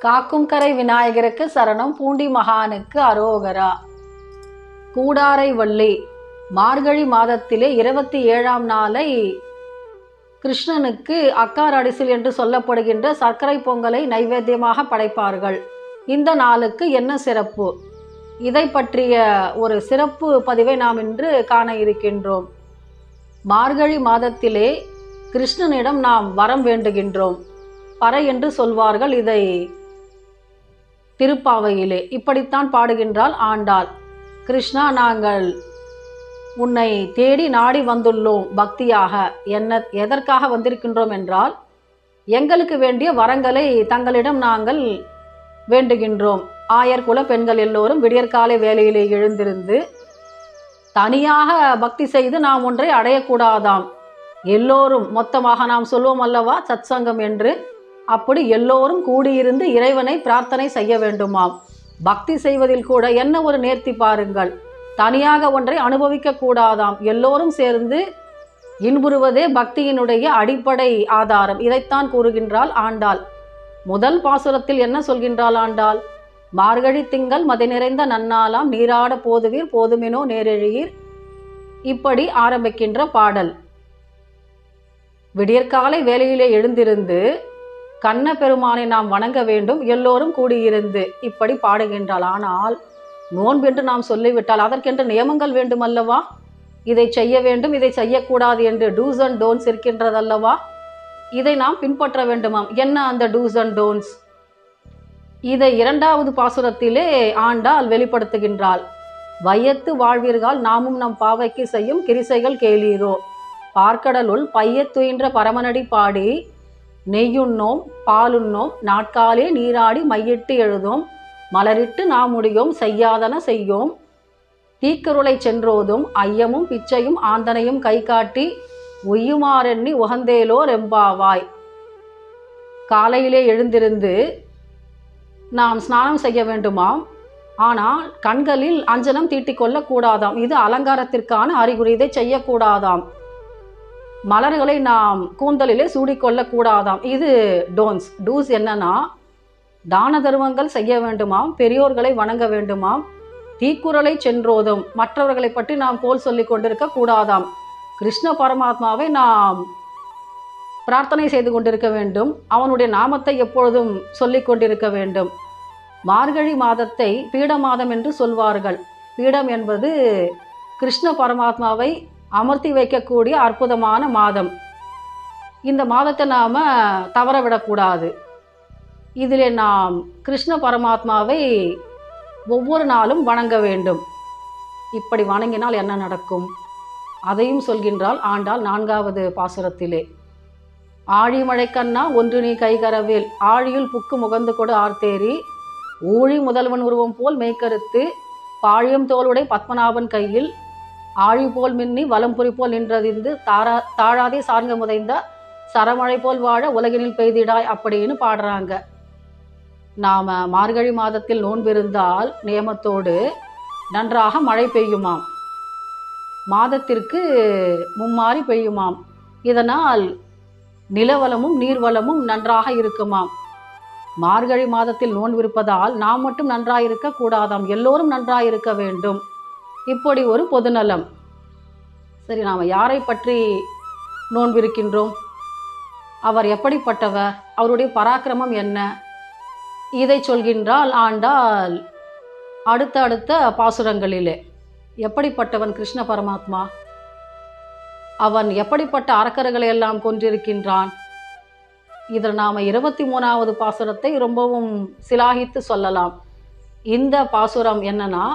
காக்கும் கரை விநாயகருக்கு சரணம் பூண்டி மகானுக்கு அரோகரா. கூடாரை வள்ளி மார்கழி மாதத்திலே இருபத்தி ஏழாம் நாளை கிருஷ்ணனுக்கு அக்கார் அடிசில் என்று சொல்லப்படுகின்ற சர்க்கரை பொங்கலை நைவேத்தியமாக படைப்பார்கள். இந்த நாளுக்கு என்ன சிறப்பு? இதை பற்றிய ஒரு சிறப்பு பதிவை நாம் இன்று காண இருக்கின்றோம். மார்கழி மாதத்திலே கிருஷ்ணனிடம் நாம் வரம் வேண்டுகின்றோம். பறை என்று சொல்வார்கள் இதை திருப்பாவையிலே. இப்படித்தான் பாடுகின்றாள் ஆண்டாள். கிருஷ்ணா நாங்கள் உன்னை தேடி நாடி வந்துள்ளோம் பக்தியாக. என்ன எதற்காக வந்திருக்கின்றோம் என்றால் எங்களுக்கு வேண்டிய வரங்களை தங்களிடம் நாங்கள் வேண்டுகின்றோம். ஆயர் குல பெண்கள் எல்லோரும் விடியற்காலை வேலையிலே எழுந்திருந்து தனியாக பக்தி செய்து நாம் ஒன்றை அடையக்கூடாதாம். எல்லோரும் மொத்தமாக நாம் சொல்வோம் அல்லவா சத்சங்கம் என்று? அப்படி எல்லோரும் கூடியிருந்து இறைவனை பிரார்த்தனை செய்ய வேண்டுமாம். பக்தி செய்வதில் கூட என்ன ஒரு நேர்த்தி பாருங்கள். தனியாக ஒன்றை அனுபவிக்க கூடாதாம். எல்லோரும் சேர்ந்து இன்புறுவதே பக்தியினுடைய அடிப்படை ஆதாரம். இதைத்தான் கூறுகின்றாள் ஆண்டாள். முதல் பாசுரத்தில் என்ன சொல்கின்றாள் ஆண்டாள்? மார்கழி திங்கள் மதி நிறைந்த நன்னாளாம். நீராட போதுவீர் போதுமினோ நேரெழியீர் இப்படி ஆரம்பிக்கின்ற பாடல். விடியற்காலை வேலையிலே எழுந்திருந்து கண்ண பெருமானை நாம் வணங்க வேண்டும். எல்லோரும் கூடியிருந்து இப்படி பாடுகின்றாள். ஆனால் நோன்பென்று நாம் சொல்லிவிட்டால் அதற்கென்று நியமங்கள் வேண்டும் அல்லவா இதை செய்ய வேண்டும் இதை செய்யக்கூடாது என்று டூஸ் அண்ட் டோன்ஸ் இருக்கின்றதல்லவா? இதை நாம் பின்பற்ற வேண்டுமாம். என்ன அந்த டூஸ் அண்ட் டோன்ஸ் இதை இரண்டாவது பாசுரத்திலே ஆண்டால் வெளிப்படுத்துகின்றாள். வையத்து வாழ்வீர்கள் நாமும் நம் பாவைக்கு செய்யும் கிரிசைகள் கேளீரோ. பார்க்கடலுள் பையத்துயின்ற பரமனடி பாடி நெய்யுண்ணோம் பாலுண்ணோம் நாட்காலே நீராடி மையிட்டு எழுதோம். மலரிட்டு நாம் முடியும் செய்யாதன செய்யோம். தீக்கருளை சென்றோதும் ஐயமும் பிச்சையும் ஆந்தனையும் கை காட்டி ஒய்யுமாறெண்ணி உகந்தேலோ ரெம்பாவாய் காலையிலே எழுந்திருந்து நாம் ஸ்நானம் செய்ய வேண்டுமாம். ஆனால் கண்களில் அஞ்சனம் தீட்டிக்கொள்ளக்கூடாதாம் இது அலங்காரத்திற்கான அறிகுறி. இதை செய்யக்கூடாதாம் மலர்களை நாம் கூந்தலிலே சூடிக்கொள்ள கூடாதாம் இது டோன்ஸ். டூஸ் என்னன்னா தான தர்மங்கள் செய்ய வேண்டுமாம் பெரியோர்களை வணங்க வேண்டுமாம் தீக்குறளை சென்றோதும் மற்றவர்களை பற்றி நாம் போல் சொல்லி கொண்டிருக்க கூடாதாம். கிருஷ்ண பரமாத்மாவை நாம் பிரார்த்தனை செய்து கொண்டிருக்க வேண்டும். அவனுடைய நாமத்தை எப்பொழுதும் சொல்லிக் கொண்டிருக்க வேண்டும். மார்கழி மாதத்தை பீட மாதம் என்று சொல்வார்கள். பீடம் என்பது கிருஷ்ண பரமாத்மாவை அமர்த்தி வைக்கக்கூடிய அற்புதமான மாதம். இந்த மாதத்தை நாம் தவற விடக்கூடாது. இதில் நாம் கிருஷ்ண பரமாத்மாவை ஒவ்வொரு நாளும் வணங்க வேண்டும். இப்படி வணங்கினால் என்ன நடக்கும்? அதையும் சொல்கின்றாள் ஆண்டாள் நான்காவது பாசுரத்திலே. ஆழி மழைக்கண்ணா ஒன்று நீ கைகரவேல் ஆழியுள் புக்கு முகந்து கொடு ஆர்த்தேரி. ஊழி முதல்வன் உருவம் போல் மெய்க்கருத்து. பாழியம் தோளுடை பத்மநாபன் கையில். ஆழி போல் மின்னி வலம்புரி போல் நின்றதிந்து தாரா தாழாதே சார்ந்த முதைந்த சரமழை போல் வாழ உலகினில் பெய்திடாய் அப்படின்னு பாடுறாங்க. நாம் மார்கழி மாதத்தில் நோன்பிருந்தால் நியமத்தோடு நன்றாக மழை பெய்யுமாம். மாதத்திற்கு மும்மாறி பெய்யுமாம். இதனால் நிலவளமும் நீர்வளமும் நன்றாக இருக்குமாம். மார்கழி மாதத்தில் நோன்பிருப்பதால் நாம் மட்டும் நன்றாயிருக்க கூடாதாம். எல்லோரும் நன்றாயிருக்க வேண்டும். இப்படி ஒரு பொதுநலம். சரி நாம் யாரை பற்றி நோன்பிருக்கின்றோம்? அவர் எப்படிப்பட்டவர்? அவருடைய பராக்கிரமம் என்ன? இதை சொல்கின்றால் ஆண்டால் அடுத்த அடுத்த பாசுரங்களிலே. எப்படிப்பட்டவன் கிருஷ்ண பரமாத்மா? அவன் எப்படிப்பட்ட அரக்கர்களை எல்லாம் கொன்றிருக்கின்றான்? இதில் நாம் இருபத்தி மூணாவது பாசுரத்தை ரொம்பவும் சிலாகித்து சொல்லலாம். இந்த பாசுரம் என்னன்னா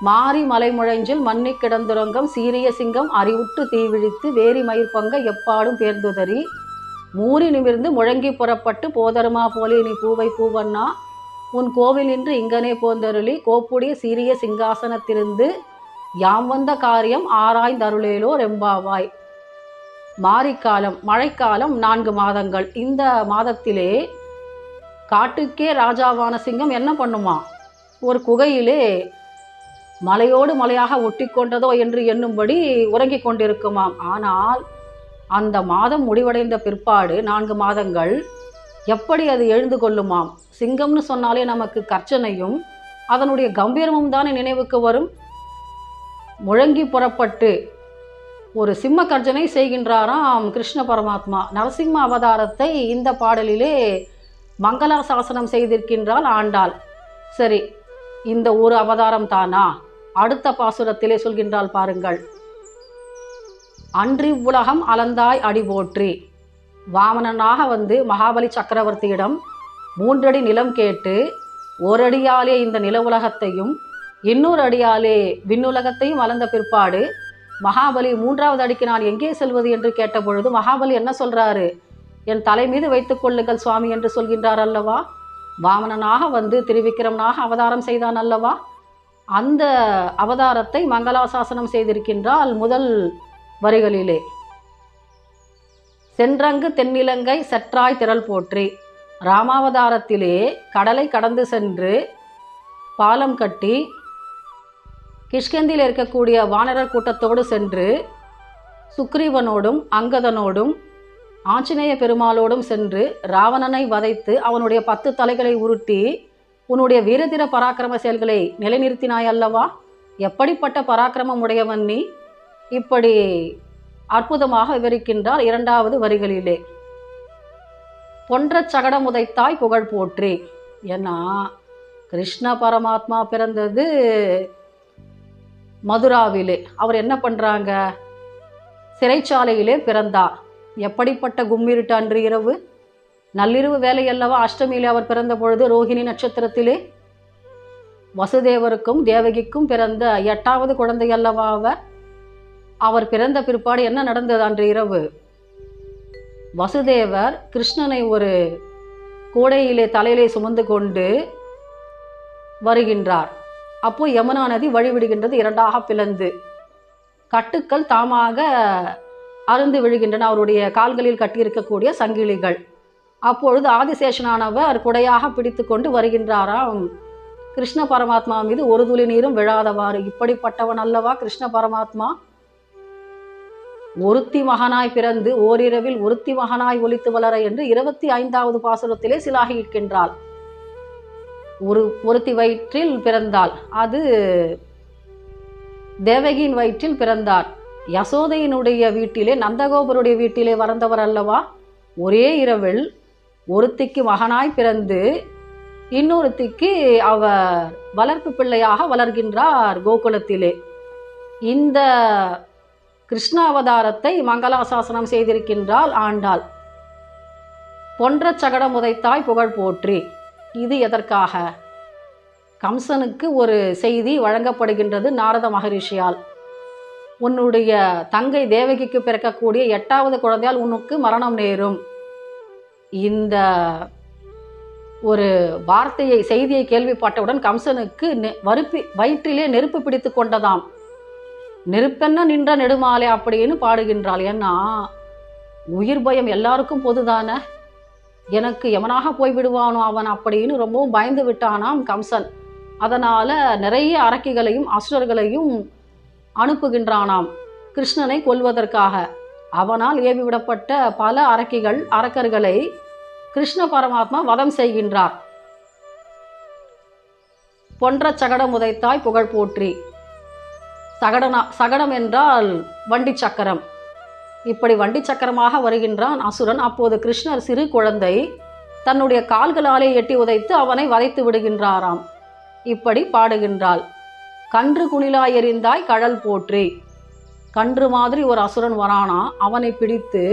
மாறி மலை மண்ணி கிடந்துறங்கம் சீரிய சிங்கம் அறிவுற்று தீவிழித்து வேரி மயிர் பங்க எப்பாடும் பேர்ந்துதறி. மூறி நிமிர்ந்து முழங்கி புறப்பட்டு போதருமா போலே நீ பூவை பூவண்ணா. உன் கோவில் நின்று இங்கனே போந்தருளி கோப்புடைய சீரிய சிங்காசனத்திலிருந்து யாம் வந்த காரியம் ஆராய்ந்தருளேலோ ரெம்பாவாய். மாரிக்காலம் மழைக்காலம் நான்கு மாதங்கள். இந்த மாதத்திலே காட்டுக்கே ராஜாவான சிங்கம் என்ன பண்ணுமா? ஒரு குகையிலே மலையோடு மலையாக ஒட்டி கொண்டதோ என்று எண்ணும்படி உறங்கிக் கொண்டிருக்குமாம். ஆனால் அந்த மாதம் முடிவடைந்த பிற்பாடு நான்கு மாதங்கள் எப்படி அது எழுந்து கொள்ளுமாம்? சிங்கம்னு சொன்னாலே நமக்கு கர்ச்சனையும் அதனுடைய கம்பீரமும் தானே நினைவுக்கு வரும்? முழங்கி புறப்பட்டு ஒரு சிம்ம கர்ஜனை செய்கின்றாராம் கிருஷ்ண பரமாத்மா. நரசிம்ம அவதாரத்தை இந்த பாடலிலே மங்களாசாசனம் செய்திருக்கின்றாள் ஆண்டாள். சரி இந்த ஒரு அவதாரம் தானா? அடுத்த பாசுரத்திலே சொல்கின்றாள் பாருங்கள். அன்றி உலகம் அலந்தாய் அடி போற்றி. வாமனனாக வந்து மகாபலி சக்கரவர்த்தியிடம் மூன்றடி நிலம் கேட்டு ஓரடியாலே இந்த நில உலகத்தையும் இன்னொரு அடியாலே விண்ணுலகத்தையும் அளந்த பிற்பாடு மகாபலி மூன்றாவது அடிக்கு நான் எங்கே செல்வது என்று கேட்டபொழுது மகாபலி என்ன சொல்றாரு? என் தலை மீது வைத்துக் கொள்ளுங்கள் சுவாமி என்று சொல்கின்றார் அல்லவா? வாமனனாக வந்து திருவிக்கிரமனாக அவதாரம் செய்தான் அல்லவா? அந்த அவதாரத்தை மங்களாசாசனம் செய்திருக்கின்றால் முதல் வரிகளிலே. சென்றங்கு தென்னிலங்கை செற்றாய் திரள் போற்றி ராமாவதாரத்திலே கடலை கடந்து சென்று பாலம் கட்டி கிஷ்கந்தியில் இருக்கக்கூடிய வானரர் கூட்டத்தோடு சென்று சுக்ரீவனோடும் அங்கதனோடும் ஆஞ்சநேய பெருமாளோடும் சென்று ராவணனை வதைத்து அவனுடைய பத்து தலைகளை உருட்டி உன்னுடைய வீரதீர பராக்கிரம செயல்களை நிலைநிறுத்தினாய் அல்லவா? எப்படிப்பட்ட பராக்கிரமம் உடையவன் நீ? இப்படி அற்புதமாக விவரிக்கின்றார் இரண்டாவது வரிகளிலே. பொன்ற சகடம் உதைத்தாய் புகழ் போற்றி ஏன்னா கிருஷ்ண பரமாத்மா பிறந்தது மதுராவிலே. அவர் என்ன பண்ணுறாங்க சிறைச்சாலையிலே பிறந்தார். எப்படிப்பட்ட கும்மிருட்டு அன்று இரவு? நள்ளிரவு வேலையல்லவா அஷ்டமியிலே அவர் பிறந்த பொழுது ரோஹிணி நட்சத்திரத்திலே வசுதேவருக்கும் தேவகிக்கும் பிறந்த எட்டாவது குழந்தை அல்லவா அவர்? அவர் பிறந்த பிற்பாடு என்ன நடந்தது அன்று இரவு? வசுதேவர் கிருஷ்ணனை ஒரு கூடையிலே தலையிலே சுமந்து கொண்டு வருகின்றார். அப்போ யமுனா நதி வழிவிடுகின்றது இரண்டாக பிளந்து. கட்டுக்கள் தாமாக அருந்து விழுகின்றன. அவருடைய கால்களில் கட்டியிருக்கக்கூடிய சங்கிலிகள். அப்பொழுது ஆதிசேஷனானவர் குடையாக பிடித்து கொண்டு வருகின்றாராம். கிருஷ்ண பரமாத்மா மீது ஒரு துளி நீரும் விழாதவாறு இப்படிப்பட்டவன் அல்லவா கிருஷ்ண பரமாத்மா? ஒருத்தி மகனாய் பிறந்து ஓரிரவில் ஒருத்தி மகனாய் ஒலித்து வளர என்று இருபத்தி ஐந்தாவது பாசுரத்திலே சிலாகியிருக்கின்றாள் ஒரு ஒருத்தி வயிற்றில் பிறந்தாள். அது தேவகியின் வயிற்றில் பிறந்தார் யசோதையினுடைய வீட்டிலே நந்தகோபருடைய வீட்டிலே வறந்தவர் அல்லவா? ஒரே இரவில் ஒருத்திக்கு மகனாய் பிறந்து இன்னொருத்திக்கு அவர் வளர்ப்பு பிள்ளையாக வளர்கின்றார் கோகுலத்திலே. இந்த கிருஷ்ணாவதாரத்தை மங்களாசாசனம் செய்திருக்கின்றாள் ஆண்டாள். பொன்ற சகடம் உதைத்தாய் புகழ் போற்றி. இது எதற்காக? கம்சனுக்கு ஒரு செய்தி வழங்கப்படுகின்றது நாரத மகரிஷியால். உன்னுடைய தங்கை தேவகிக்கு பிறக்கக்கூடிய எட்டாவது குழந்தையால் உனக்கு மரணம் நேரும். இந்த ஒரு வார்த்தையை செய்தியை கேள்விப்பட்டவுடன் கம்சனுக்கு நெ- வறுப்பி வயிற்றிலே நெருப்பு பிடித்து கொண்டதாம். நெருப்பென்ன நின்ற நெடுமாலே அப்படின்னு பாடுகின்றாள். ஏன்னா உயிர் பயம் எல்லாருக்கும் பொதுதானே. எனக்கு எவனாக போய் விடுவானோ அவன் அப்படின்னு ரொம்பவும் பயந்து விட்டானாம் கம்சன். அதனால் நிறைய அரக்கிகளையும் அசுரர்களையும் அனுப்புகின்றானாம் கிருஷ்ணனை கொல்வதற்காக. அவனால் ஏவி விடப்பட்ட பல அரக்கிகள் அரக்கர்களை கிருஷ்ண பரமாத்மா வதம் செய்கின்றார். பொன்ற சகடம் உதைத்தாய் புகழ் போற்றி. சகடனா சகடம் என்றால் வண்டி சக்கரம். இப்படி வண்டி சக்கரமாக வருகின்றான் அசுரன். அப்போது கிருஷ்ணர் சிறு குழந்தை தன்னுடைய கால்களாலே எட்டி உதைத்து அவனை வதைத்து விடுகின்றாராம். இப்படி பாடுகின்றாள். கன்று குளிலாய் எறிந்தாய் கழல் போற்றி. கன்று மாதிரி ஒரு அசுரன் வரானா. அவனை பிடித்து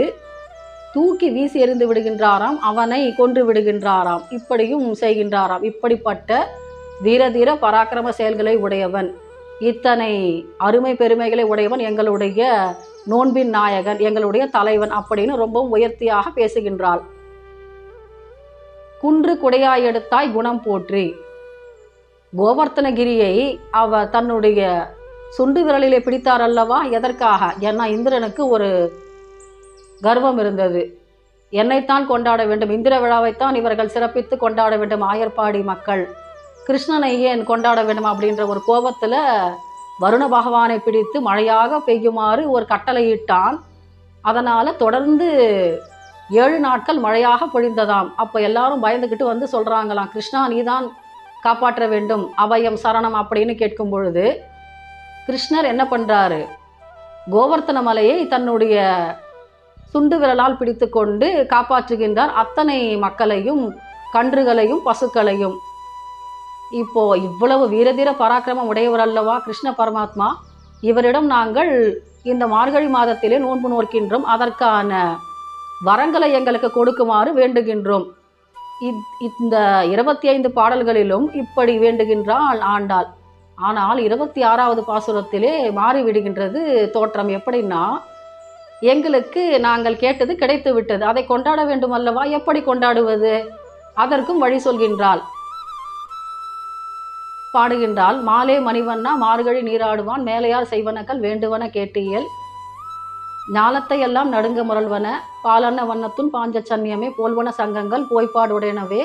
தூக்கி வீசி எறிந்து விடுகின்றாராம் அவனை கொன்று விடுகின்றாராம் இப்படியும் செய்கின்றாராம். இப்படிப்பட்ட தீர தீர பராக்கிரம செயல்களை உடையவன். இத்தனை அருமை பெருமைகளை உடையவன் எங்களுடைய நோன்பின் நாயகன் எங்களுடைய தலைவன் அப்படின்னு ரொம்பவும் உயர்த்தியாக பேசுகின்றாள். குன்று குடையாய் எடுத்தாய் குணம் போற்றி. கோவர்த்தனகிரியை அவ தன்னுடைய சுண்டு விரலிலே பிடித்தார் அல்லவா? எதற்காக? ஏன்னா இந்திரனுக்கு ஒரு கர்வம் இருந்தது. என்னைத்தான் கொண்டாட வேண்டும். இந்திர விழாவைத்தான் இவர்கள் சிறப்பித்து கொண்டாட வேண்டும் ஆயர்பாடி மக்கள். கிருஷ்ணனை ஏன் கொண்டாட வேண்டும் அப்படின்ற ஒரு கோபத்தில் வருண பகவானை பிடித்து மழையாக பெய்யுமாறு ஒரு கட்டளையிட்டான். அதனால் தொடர்ந்து ஏழு நாட்கள் மழையாக பொழிந்ததாம். அப்போ எல்லாரும் பயந்துக்கிட்டு வந்து சொல்கிறாங்களாம் கிருஷ்ணா நீதான் காப்பாற்ற வேண்டும். அபயம் சரணம் அப்படின்னு கேட்கும் பொழுது கிருஷ்ணர் என்ன பண்ணுறாரு கோவர்த்தன மலையை தன்னுடைய சுண்டு விரலால் பிடித்து கொண்டு காப்பாற்றுகின்றார். அத்தனை மக்களையும் கன்றுகளையும் பசுக்களையும். இப்போ இவ்வளவு வீரதீர பராக்கிரமம் உடையவர் அல்லவா கிருஷ்ண பரமாத்மா? இவரிடம் நாங்கள் இந்த மார்கழி மாதத்திலே நோன்பு நோக்கின்றோம் அதற்கான வரங்களை எங்களுக்கு கொடுக்குமாறு வேண்டுகின்றோம். இந்த இருபத்தி ஐந்து பாடல்களிலும் இப்படி வேண்டுகின்றாள் ஆண்டாள். ஆனால் இருபத்தி ஆறாவது பாசுரத்திலே மாறிவிடுகின்றது தோற்றம். எப்படின்னா எங்களுக்கு நாங்கள் கேட்டது கிடைத்து விட்டது. அதை கொண்டாட வேண்டும் அல்லவா எப்படி கொண்டாடுவது? அதற்கும் வழி சொல்கின்றாள். பாடுகின்றாள் மாலே மணிவண்ணா மார்கழி நீராடுவான் மேலையார் செய்வனக்கள் வேண்டுவன கேட்டியல். ஞாலத்தை எல்லாம் நடுங்க முரல்வன பாலன்ன வண்ணத்தும் பாஞ்ச சன்னியமே போல்வன சங்கங்கள் போய்ப்பாடுடையனவே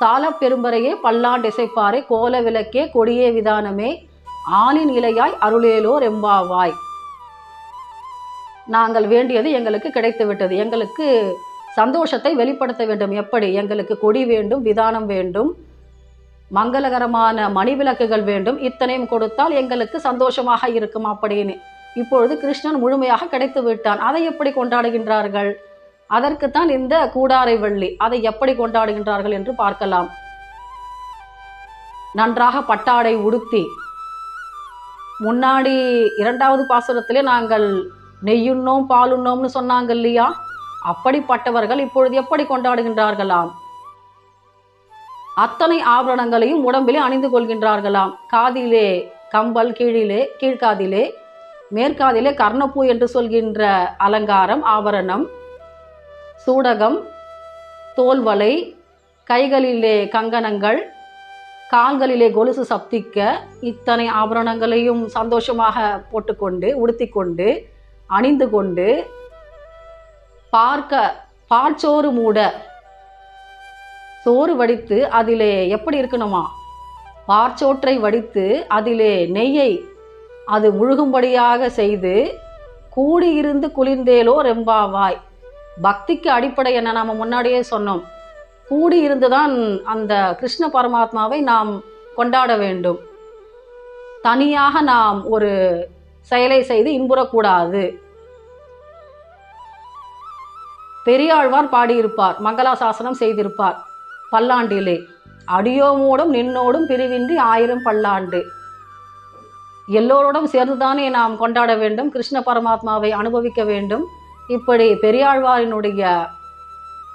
சால பெரும்பரையே பல்லாண்டிசைப்பாறை கோல விளக்கே கொடியே விதானமே. ஆளின் இலையாய் அருளேலோர் எம்பாவாய். நாங்கள் வேண்டியது எங்களுக்கு கிடைத்து விட்டது எங்களுக்கு சந்தோஷத்தை வெளிப்படுத்த வேண்டும். எப்படி? எங்களுக்கு கொடி வேண்டும் விதானம் வேண்டும் மங்களகரமான மணிவிளக்குகள் வேண்டும். இத்தனையும் கொடுத்தால் எங்களுக்கு சந்தோஷமாக இருக்கும் அப்படின்னு. இப்பொழுது கிருஷ்ணன் முழுமையாக கிடைத்து விட்டான் அதை எப்படி கொண்டாடுகின்றார்கள்? அதற்குத்தான் இந்த கூடாரை வள்ளி. அதை எப்படி கொண்டாடுகின்றார்கள் என்று பார்க்கலாம். நன்றாக பட்டாடை உடுத்தி. முன்னாடி இரண்டாவது பாசுரத்திலே நாங்கள் நெய்யுண்ணோம் பாலுண்ணோம்னு சொன்னாங்க இல்லையா அப்படிப்பட்டவர்கள் இப்பொழுது எப்படி கொண்டாடுகின்றார்களாம்? அத்தனை ஆபரணங்களையும் உடம்பிலே அணிந்து கொள்கின்றார்களாம். காதிலே கம்பல் கீழிலே கீழ்காதிலே மேற்காதிலே கர்ணப்பூ என்று சொல்கின்ற அலங்காரம் ஆபரணம் சூடகம் தோல்வலை கைகளிலே கங்கணங்கள் கால்களிலே கொலுசு சப்திக்க இத்தனை ஆபரணங்களையும் சந்தோஷமாக போட்டுக்கொண்டு உடுத்திக்கொண்டு அணிந்து கொண்டு பார்க்க பாற்சோறு மூட சோறு வடித்து அதிலே எப்படி இருக்கணுமா? பார்ச்சோற்றை வடித்து அதிலே நெய்யை அது முழுகும்படியாக செய்து கூடியிருந்து குளிர்ந்தேலோ ரெம்பாவாய் பக்திக்கு அடிப்படை என்ன நாம் முன்னாடியே சொன்னோம். கூடியிருந்து தான் அந்த கிருஷ்ண பரமாத்மாவை நாம் கொண்டாட வேண்டும். தனியாக நாம் ஒரு செயலை செய்து இன்புறக்கூடாது. பெரியாழ்வார் பாடியிருப்பார் மங்களாசாசனம் செய்திருப்பார். பல்லாண்டிலே அடியோமோடும் நின்னோடும் பிரிவின்றி ஆயிரம் பல்லாண்டு. எல்லோரோடும் சேர்ந்துதானே நாம் கொண்டாட வேண்டும் கிருஷ்ண பரமாத்மாவை அனுபவிக்க வேண்டும். இப்படி பெரியாழ்வாரினுடைய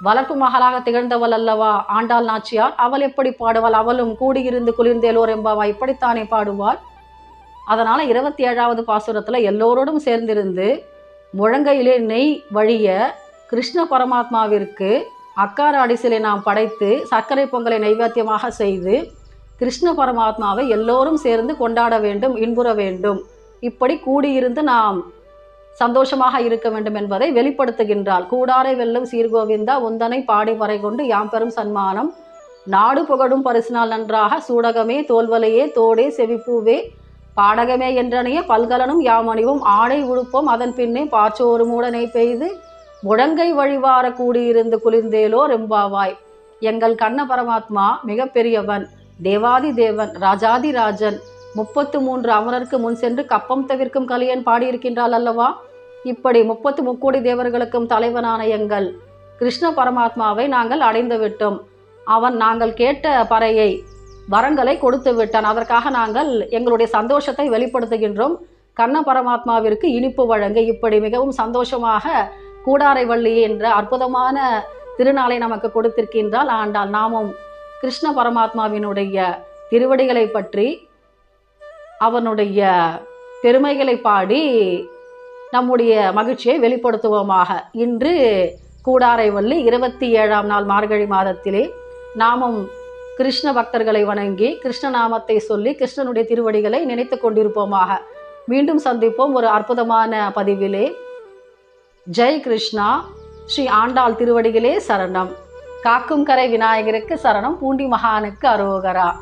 வளர்ப்பு மகளாக திகழ்ந்தவள் அல்லவா ஆண்டாள் நாச்சியார்? அவள் எப்படி பாடுவாள்? அவளும் கூடியிருந்து குளிர்ந்தேலோர் என்பவா? இப்படித்தானே பாடுவாள்? அதனால் இருபத்தி ஏழாவது பாசுரத்தில் எல்லோரோடும் சேர்ந்திருந்து முழங்கையிலே நெய் வழிய கிருஷ்ண பரமாத்மாவிற்கு அக்கார அடிசிலை நாம் படைத்து சர்க்கரை பொங்கலை நைவேத்தியமாக செய்து கிருஷ்ண பரமாத்மாவை எல்லோரும் சேர்ந்து கொண்டாட வேண்டும் இன்புற வேண்டும். இப்படி கூடியிருந்து நாம் சந்தோஷமாக இருக்க வேண்டும் என்பதை வெளிப்படுத்துகின்றாள். கூடாரை வெல்லும் சீர்கோவிந்தா உந்தனை பாடி வரை கொண்டு யாம் பெரும் சன்மானம். நாடு புகழும் பரிசினால் நன்றாக சூடகமே தோல்வலையே தோடே செவிப்பூவே பாடகமே என்றனைய பல்கலனும் யாமணிவும் ஆடை உடுப்போம். அதன் பின்னே பாச்சோறு மூடனை பெய்து முழங்கை வழிவார கூடியிருந்து குளிர்ந்தேலோ ரெம்பாவாய். எங்கள் கண்ண பரமாத்மா மிகப்பெரியவன் தேவாதி தேவன் ராஜாதி ராஜன் முப்பத்து மூன்று அமரருக்கு முன் சென்று கப்பம் தவிர்க்கும் கலியன் பாடியிருக்கின்றாள் அல்லவா? இப்படி முப்பத்து முக்கோடி தேவர்களுக்கும் தலைவனான எங்கள் கிருஷ்ண பரமாத்மாவை நாங்கள் அடைந்து விட்டோம் அவன் நாங்கள் கேட்ட பறையை வரங்களை கொடுத்து விட்டான். அதற்காக நாங்கள் எங்களுடைய சந்தோஷத்தை வெளிப்படுத்துகின்றோம். கண்ண பரமாத்மாவிற்கு இனிப்பு வழங்க இப்படி மிகவும் சந்தோஷமாக கூடாரை வள்ளி என்ற அற்புதமான திருநாளை நமக்கு கொடுத்திருக்கின்றால் ஆண்டால் நாமும் கிருஷ்ண பரமாத்மாவினுடைய திருவடிகளை பற்றி அவனுடைய பெருமைகளை பாடி நம்முடைய மகிழ்ச்சியை வெளிப்படுத்துவோமாக. இன்று கூடாரை வள்ளி இருபத்தி ஏழாம் நாள் மார்கழி மாதத்திலே நாமும் கிருஷ்ண பக்தர்களை வணங்கி கிருஷ்ணநாமத்தை சொல்லி கிருஷ்ணனுடைய திருவடிகளை நினைத்து கொண்டிருப்போமாக. மீண்டும் சந்திப்போம் ஒரு அற்புதமான பதிவிலே. ஜெய் கிருஷ்ணா. ஸ்ரீ ஆண்டாள் திருவடிகளே சரணம். காக்கும் கரை விநாயகருக்கு சரணம். பூண்டி மகானுக்கு அரோகரா.